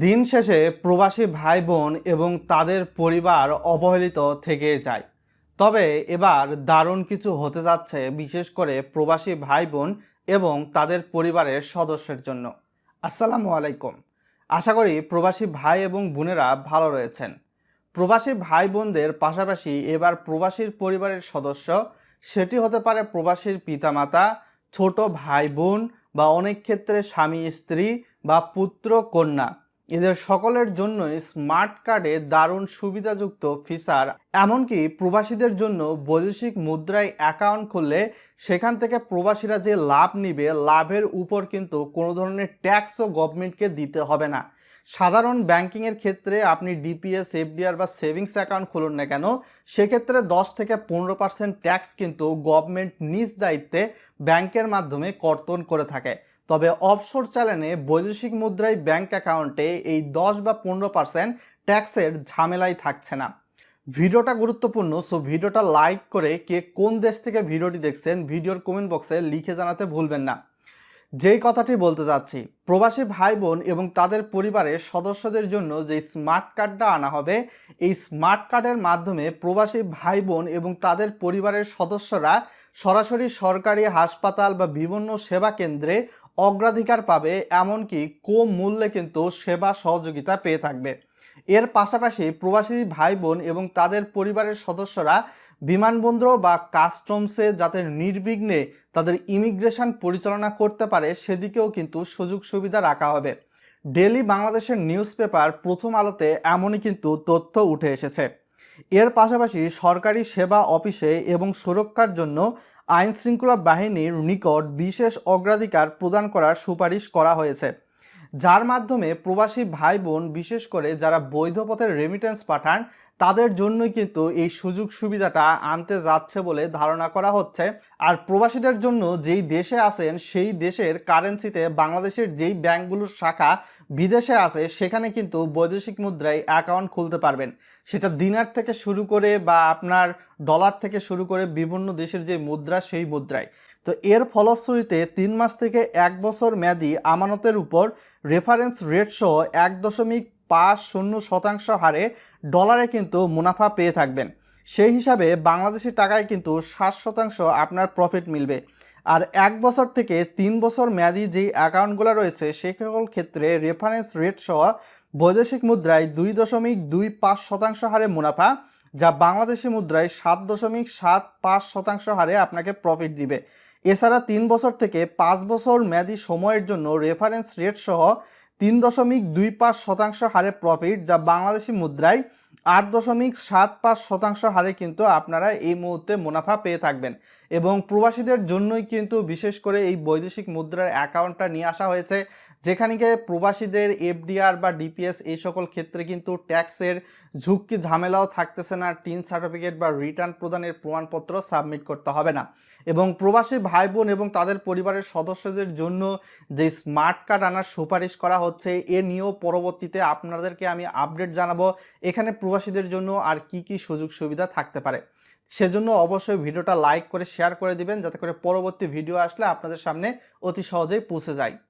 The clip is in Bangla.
দিন শেষে প্রবাসী ভাই বোন এবং তাদের পরিবার অবহেলিত থেকে যায়। তবে এবার দারুণ কিছু হতে যাচ্ছে, বিশেষ করে প্রবাসী ভাই বোন এবং তাদের পরিবারের সদস্যের জন্য। আসসালামু আলাইকুম। আশা করি প্রবাসী ভাই এবং বোনেরা ভালো রয়েছেন। প্রবাসী ভাই বোনদের পাশাপাশি এবার প্রবাসীর পরিবারের সদস্য, সেটি হতে পারে প্রবাসীর পিতামাতা, ছোট ভাই বোন বা অনেক ক্ষেত্রে স্বামী, স্ত্রী বা পুত্র, কন্যা। এদের সকলের জন্যই স্মার্ট কার্ডে দারুণ সুবিধাযুক্ত ফিচার, এমনকি প্রবাসীদের জন্য বৈদেশিক মুদ্রায় অ্যাকাউন্ট খুললে সেখান থেকে প্রবাসীরা যে লাভ নিবে, লাভের উপর কিন্তু কোনো ধরনের ট্যাক্সও গভর্নমেন্টকে দিতে হবে না। সাধারণ ব্যাংকিংয়ের ক্ষেত্রে আপনি ডিপিএস, এফডিআর বা সেভিংস অ্যাকাউন্ট খুলুন না কেন, সেক্ষেত্রে দশ থেকে পনেরো পার্সেন্ট ট্যাক্স কিন্তু গভর্নমেন্ট নিজ দায়িত্বে ব্যাংকের মাধ্যমে কর্তন করে থাকে। তবে অফশোর চ্যানেলে বৈদেশিক মুদ্রায় ব্যাংক অ্যাকাউন্টে এই দশ বা পনেরো পার্সেন্ট ট্যাক্সের ঝামেলাই থাকছে না। ভিডিওটা গুরুত্বপূর্ণ সো ভিডিওটা লাইক করে কে কোন দেশ থেকে ভিডিওটি দেখছেন, ভিডিওর কমেন্ট বক্সে লিখে জানাতে ভুলবেন না। যেই কথাটি বলতে যাচ্ছি, প্রবাসী ভাই বোন এবং তাদের পরিবারের সদস্যদের জন্য যে স্মার্ট কার্ডটা আনা হবে, এই স্মার্ট কার্ডের মাধ্যমে প্রবাসী ভাই বোন এবং তাদের পরিবারের সদস্যরা সরাসরি সরকারি হাসপাতাল বা বিভিন্ন সেবা কেন্দ্রে অগ্রাধিকার পাবে, এমনকি কম মূল্যে কিন্তু সেবা সহযোগিতা পেয়ে থাকবে। এর পাশাপাশি প্রবাসী ভাই বোন এবং তাদের পরিবারের সদস্যরা বিমানবন্দর বা কাস্টমসে যাতে নির্বিঘ্নে তাদের ইমিগ্রেশন পরিচালনা করতে পারে, সেদিকেও কিন্তু সুযোগ সুবিধা রাখা হবে। ডেলি বাংলাদেশের নিউজ পেপার প্রথম আলোতে এমনই কিন্তু তথ্য উঠে এসেছে। এর পাশাপাশি সরকারি সেবা অফিসে এবং সুরক্ষার জন্য আইন শৃঙ্খলা বাহিনীর নিকট বিশেষ অগ্রাধিকার প্রদান করার সুপারিশ করা হয়েছে, যার মাধ্যমে প্রবাসী ভাই বোন বিশেষ করে যারা বৈধ পথের রেমিটেন্স পাঠান তাদের জন্যই কিন্তু এই সুযোগ সুবিধাটা আনতে যাচ্ছে বলে ধারণা করা হচ্ছে। আর প্রবাসীদের জন্য যেই দেশে আছেন, সেই দেশের কারেন্সিতে বাংলাদেশের যেই ব্যাংকগুলোর শাখা বিদেশে আছে, সেখানে কিন্তু বৈদেশিক মুদ্রায় অ্যাকাউন্ট খুলতে পারবেন। সেটা দিনার থেকে শুরু করে বা আপনার ডলার থেকে শুরু করে বিভিন্ন দেশের যে মুদ্রা, সেই মুদ্রায়। তো এর ফলশ্রুতিতে তিন মাস থেকে এক বছর মেয়াদি আমানতের উপর রেফারেন্স রেট সহ এক দশমিক পাঁচ শূন্য শতাংশ হারে ডলারে কিন্তু মুনাফা পেয়ে থাকবেন। সেই হিসাবে বাংলাদেশি টাকায় কিন্তু ষাট শতাংশ আপনার প্রফিট মিলবে। আর এক বছর থেকে তিন বছর মেয়াদি যেই অ্যাকাউন্টগুলো রয়েছে সে সকল ক্ষেত্রে রেফারেন্স রেট সহ বৈদেশিক মুদ্রায় দুই দশমিক দুই পাঁচ শতাংশ হারে মুনাফা, যা বাংলাদেশি মুদ্রায় সাত দশমিক সাত পাঁচ শতাংশ হারে আপনাকে প্রফিট দিবে। এছাড়া তিন বছর থেকে পাঁচ বছর মেয়াদি সময়ের জন্য রেফারেন্স রেট সহ তিন দশমিক দুই পাঁচ শতাংশ হারে প্রফিট যা বাংলাদেশি মুদ্রায় আট দশমিক সাত পাঁচ শতাংশ হারে কিন্তু আপনারা এই মুহূর্তে মুনাফা পেয়ে থাকবেন। এবং প্রবাসীদের জন্যই কিন্তু বিশেষ করে এই বৈদেশিক মুদ্রার অ্যাকাউন্টটা নিয়ে আসা হয়েছে, যেখানে প্রবাসীদের এফডিআর বা ডিপিএস এই সকল ক্ষেত্রে কিন্তু ট্যাক্সের ঝুঁকি, ঝামেলাও থাকতেছে না, টিন সার্টিফিকেট বা রিটার্ন প্রদানের প্রমাণপত্র সাবমিট করতে হবে না। এবং প্রবাসী ভাই বোন এবং তাদের পরিবারের সদস্যদের জন্য যে স্মার্ট কার্ড আনার সুপারিশ করা হচ্ছে, এ নিয়েও পরবর্তীতে আপনাদেরকে আমি আপডেট জানাব। এখানে প্রবাসীদের জন্য আর কি কি সুযোগ সুবিধা থাকতে পারে। সেজন্য অবশ্যই ভিডিওটা লাইক করে শেয়ার করে দিবেন, যাতে করে পরবর্তী ভিডিও আসলে আপনাদের সামনে অতি সহজেই পৌঁছে যায়।